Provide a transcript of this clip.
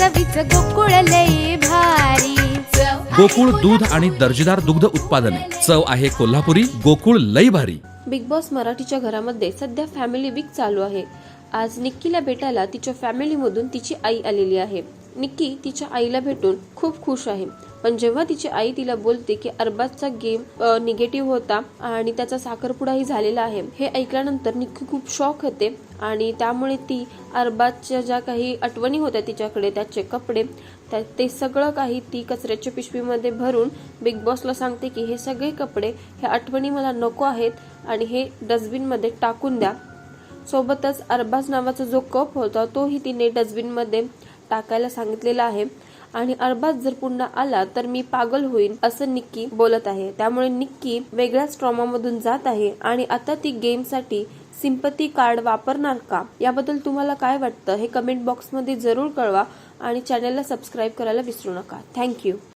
चवीच गोकुळ लई भारी. गोकुळ दूध आणि दर्जेदार दुग्ध उत्पादने. चव आहे कोल्हापुरी गोकुळ लई भारी. बिग बॉस मराठीच्या घरामध्ये सध्या फॅमिली वीक चालू आहे. आज निक्कीला भेटायला तिच्या फॅमिलीमधून तिची आई आलेली आहे. निक्की तिच्या आईला भेटून खूप खुश आहे. पण जेव्हा तिची आई तिला बोलते की अरबाजचा गेम निगेटिव्ह होता आणि त्याचा साखरपुडाही झालेला आहे हे ऐकल्यानंतर निक्की खूप शॉक होते आणि त्यामुळे ती अरबाजच्या ज्या काही आठवणी होत्या तिच्याकडे त्याचे कपडे त्या ते सगळं काही ती कचऱ्याच्या पिशवीमध्ये भरून बिग बॉसला सांगते की हे सगळे कपडे ह्या आठवणी मला नको आहेत आणि हे डस्टबिनमध्ये टाकून द्या. सोबतच अरबाज नावाचा जो कप होता तोही तिने डस्टबिनमध्ये टाकायला सांगितलेला आहे. आणि अरबाज जर पुन्हा आला तर मी पागल होईन असं निक्की बोलत आहे. त्यामुळे निक्की वेगळ्याच ट्रॉमामधून जात आहे. आणि आता ती गेमसाठी सिंपती कार्ड वापरणार का? याबद्दल तुम्हाला काय वाटतं? हे कमेंट बॉक्समध्ये जरूर कळवा. आणि चॅनलला सबस्क्राईब करायला विसरू नका. थँक्यू